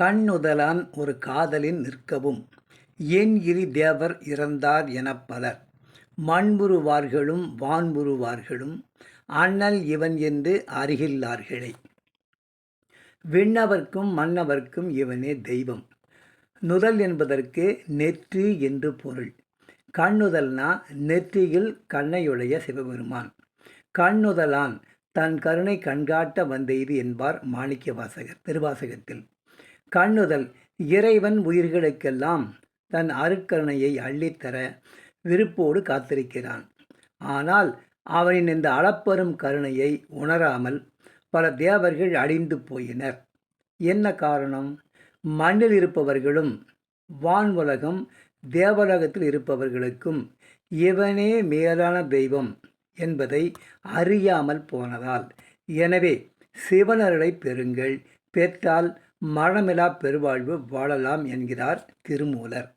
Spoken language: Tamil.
கண்ணுதலான் ஒரு காதலின் நிற்கவும் என் இரி தேவர் இறந்தார் என பலர். மண்புருவார்களும் வான்புருவார்களும் அண்ணல் இவன் என்று அறிகில்லார்களே. விண்ணவர்க்கும் மன்னவர்க்கும் இவனே தெய்வம். நுதல் என்பதற்கு நெற்றி என்று பொருள். கண்ணுதல்னா நெற்றியில் கண்ணையுடைய சிவபெருமான். கண்ணுதலான் தன் கருணை கண்காட்ட வந்தெய்து என்பார் மாணிக்க வாசகர் திருவாசகத்தில். கண்ணுதல் இறைவன் உயிர்களுக்கெல்லாம் தன் அருட்கருணையை அள்ளித்தர விருப்போடு காத்திருக்கிறான். ஆனால் அவனின் இந்த அளப்பெரும் கருணையை உணராமல் பல தேவர்கள் அழிந்து போயினர். என்ன காரணம்? மண்ணில் இருப்பவர்களும் வான்உலகம் தேவலகத்தில் இருப்பவர்களுக்கும் இவனே மேலான தெய்வம் என்பதை அறியாமல் போனதால். எனவே சிவனருளை பெறுங்கள் பெற்றால் மரணமிலா பெருவாழ்வு வாழலாம் என்கிறார் திருமூலர்.